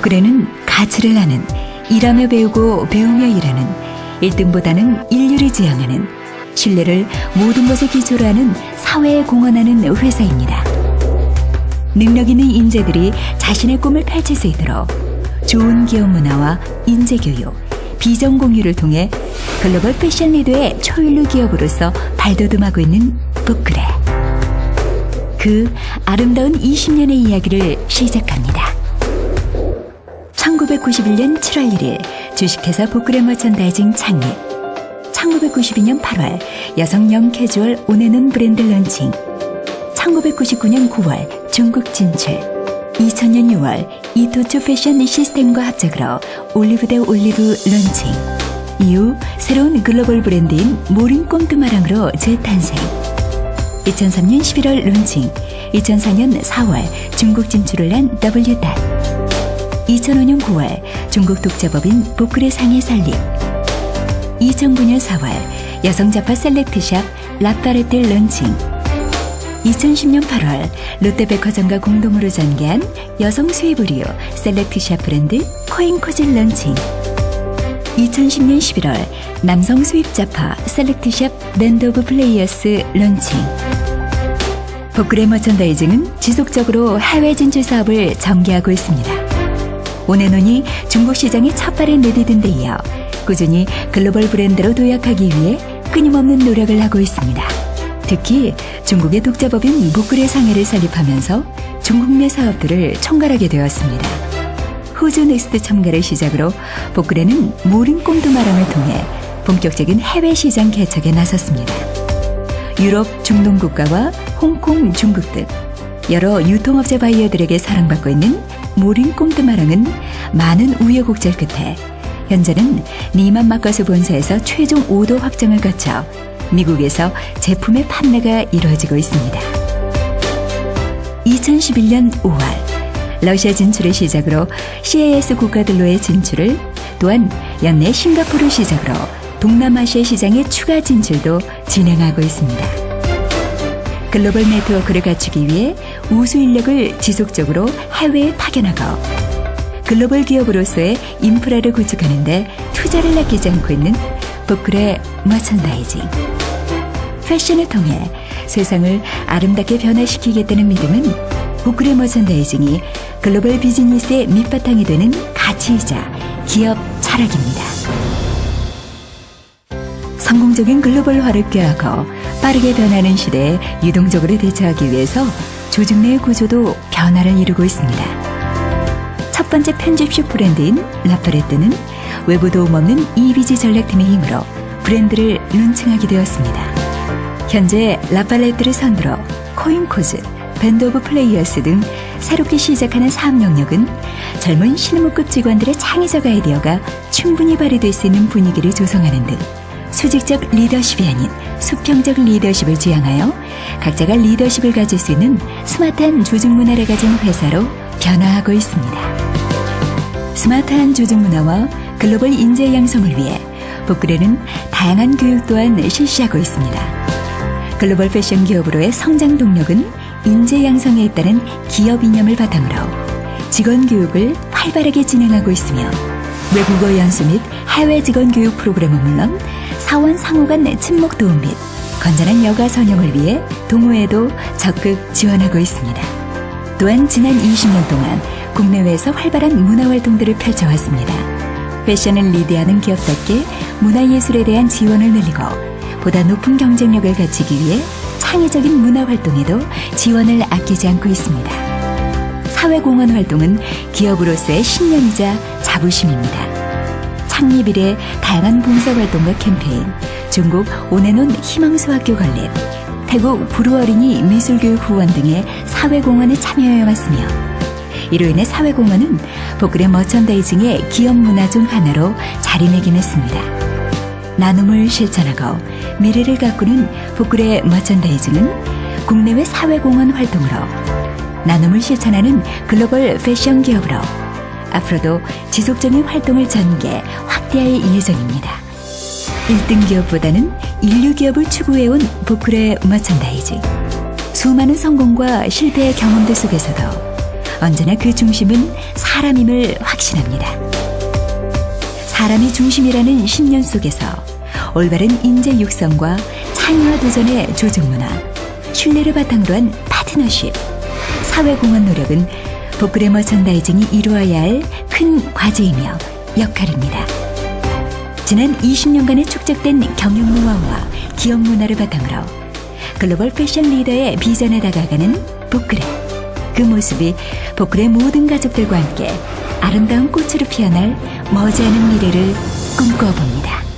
복그레는 가치를 아는 일하며 배우고 배우며 일하는 1등보다는 인류를 지향하는 신뢰를 모든 것에 기초로 하는 사회에 공헌하는 회사입니다. 능력 있는 인재들이 자신의 꿈을 펼칠 수 있도록 좋은 기업 문화와 인재 교육, 비전 공유를 통해 글로벌 패션 리더의 초일류 기업으로서 발돋움하고 있는 복그레. 그 아름다운 20년의 이야기를 시작합니다. 1991년 7월 1일 주식회사 복그레 머천다이징 창립. 1992년 8월 여성용 캐주얼 온에는 브랜드 런칭. 1999년 9월 중국 진출. 2000년 6월 이토츠 패션 시스템과 합작으로 올리브 대 올리브 런칭. 이후 새로운 글로벌 브랜드인 모린 꼼뚜마랑으로 재탄생. 2003년 11월 론칭. 2004년 4월 중국 진출을 한 W닷 2005년 9월 중국 독자법인 보크레 상해 설립 2009년 4월 여성 자파 셀렉트샵 라파레트 런칭. 2010년 8월 롯데백화점과 공동으로 전개한 여성 수입 의류 셀렉트샵 브랜드 코인코즈 런칭. 2010년 11월 남성 수입 자파 셀렉트샵 밴드 오브 플레이어스 런칭. 복그레 머천다이징은 지속적으로 해외 진출 사업을 전개하고 있습니다. 오네논이 중국 시장에 첫 발을 내디딘 데 이어 꾸준히 글로벌 브랜드로 도약하기 위해 끊임없는 노력을 하고 있습니다. 특히 중국의 독자법인 복그레 상해를 설립하면서 중국 내 사업들을 총괄하게 되었습니다. 호주 넥스트 첨가를 시작으로 복그레는 모린 꼼두마랑을 통해 본격적인 해외 시장 개척에 나섰습니다. 유럽, 중동 국가와 홍콩, 중국 등 여러 유통업체 바이어들에게 사랑받고 있는 모린 꼼드마랑은 많은 우여곡절 끝에 현재는 니만 마카스 본사에서 최종 5도 확정을 거쳐 미국에서 제품의 판매가 이루어지고 있습니다. 2011년 5월 러시아 진출을 시작으로 CIS 국가들로의 진출을 또한 연내 싱가포르 시작으로 동남아시아 시장의 추가 진출도 진행하고 있습니다. 글로벌 네트워크를 갖추기 위해 우수 인력을 지속적으로 해외에 파견하고 글로벌 기업으로서의 인프라를 구축하는데 투자를 아끼지 않고 있는 보클의 머천다이징. 패션을 통해 세상을 아름답게 변화시키겠다는 믿음은 보클의 머천다이징이 글로벌 비즈니스의 밑바탕이 되는 가치이자 기업 철학입니다. 성공적인 글로벌화를 꾀하고 빠르게 변하는 시대에 유동적으로 대처하기 위해서 조직 내 구조도 변화를 이루고 있습니다. 첫 번째 편집식 브랜드인 라파레트는 외부 도움 없는 EBG 전략팀의 힘으로 브랜드를 론칭하게 되었습니다. 현재 라팔레트를 선두로 코인코즈, 밴드 오브 플레이어스 등 새롭게 시작하는 사업 영역은 젊은 실무급 직원들의 창의적 아이디어가 충분히 발휘될 수 있는 분위기를 조성하는 등 수직적 리더십이 아닌 수평적 리더십을 지향하여 각자가 리더십을 가질 수 있는 스마트한 조직 문화를 가진 회사로 변화하고 있습니다. 스마트한 조직 문화와 글로벌 인재 양성을 위해 복그레는 다양한 교육 또한 실시하고 있습니다. 글로벌 패션 기업으로의 성장 동력은 인재 양성에 있다는 기업 이념을 바탕으로 직원 교육을 활발하게 진행하고 있으며 외국어 연수 및 해외 직원 교육 프로그램은 물론 사원 상호 간 친목 도움 및 건전한 여가 선용을 위해 동호회도 적극 지원하고 있습니다. 또한 지난 20년 동안 국내외에서 활발한 문화 활동들을 펼쳐왔습니다. 패션을 리드하는 기업답게 문화예술에 대한 지원을 늘리고 보다 높은 경쟁력을 갖추기 위해 창의적인 문화 활동에도 지원을 아끼지 않고 있습니다. 사회공헌 활동은 기업으로서의 신념이자 자부심입니다. 이래 다양한 봉사활동과 캠페인, 중국 오네논 희망수학교 건립, 태국 부르어린이 미술교육 후원 등의 사회공헌에 참여해 왔으며 이로 인해 사회공헌은 복그레 머천다이징의 기업 문화 중 하나로 자리매김했습니다. 나눔을 실천하고 미래를 가꾸는 복그레 머천다이징은 국내외 사회공헌 활동으로 나눔을 실천하는 글로벌 패션 기업으로 앞으로도 지속적인 활동을 전개, 확대할 예정입니다. 1등 기업보다는 인류 기업을 추구해온 보크레 머천다이징. 수많은 성공과 실패의 경험들 속에서도 언제나 그 중심은 사람임을 확신합니다. 사람이 중심이라는 신념 속에서 올바른 인재 육성과 창의와 도전의 조직 문화, 신뢰를 바탕으로 한 파트너십, 사회공헌 노력은 복그레 머천다이징이 이루어야 할 큰 과제이며 역할입니다. 지난 20년간의 축적된 경영 노하우와 기업 문화를 바탕으로 글로벌 패션 리더의 비전에 다가가는 복그레. 그 모습이 복그레 모든 가족들과 함께 아름다운 꽃으로 피어날 머지않은 미래를 꿈꿔봅니다.